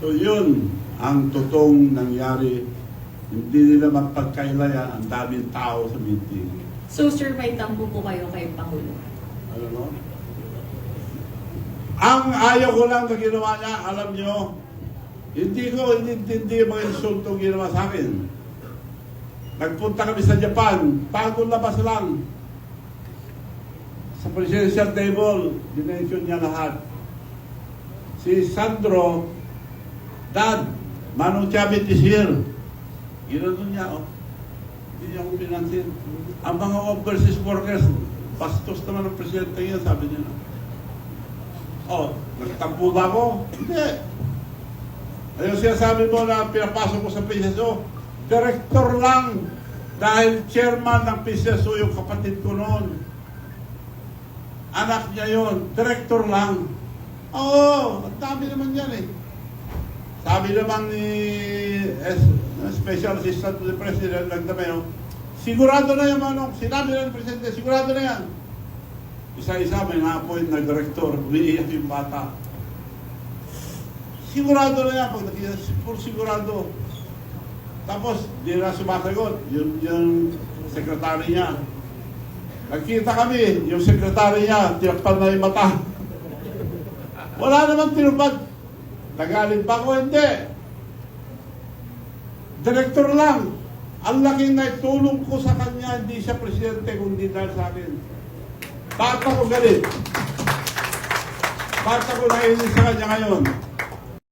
So yun ang totoong nangyari. Hindi nila mapagkailayan ang daming tao sa meeting. So sir, may tampo po kayo kay Pangulo. Ano no? Ang ayaw ko lang na ginawa niya, alam nyo, hindi ko inintindi yung mga insultong ginawa sa akin. Nagpunta kami sa Japan, bagong labas lang. Sa presidential table, dinention niya lahat. Si Sandro, Dad, Manu Chavit is here. Ginanon niya, oh. Hindi niya ako pinansin. Ang mga overseas workers, bastos naman ang presidente niya, sabi niya. Oh, nagtampo ba ako? Hindi. Ayun siya sabi mo na pinapasok ko sa PCSO, director lang dahil chairman ng PCSO yung kapatid ko noon. Anak niya yon, director lang. Oo, ang dami naman yan eh. Sabi naman ni S- Special Assistant to the President, Nagdameo, sigurado na yung manong, sinabi na ng Presidente, sigurado na yan. Isa-isa may na-appoint na director, umiiyak yung bata. Sigurado na yan, pag nakita, puro sigurado. Tapos, di na sumasagot, yung, yung sekretary niya. Nagkita kami, yung sekretary niya, tinakpan na yung mata. Wala naman tinupad. Nagalit pa ako, hindi. Direktor lang. Ang laking naitulong ko sa kanya, hindi siya presidente, kundi dahil sa akin. Bakit ako galit? Bakit ako nainis sa kanya ngayon?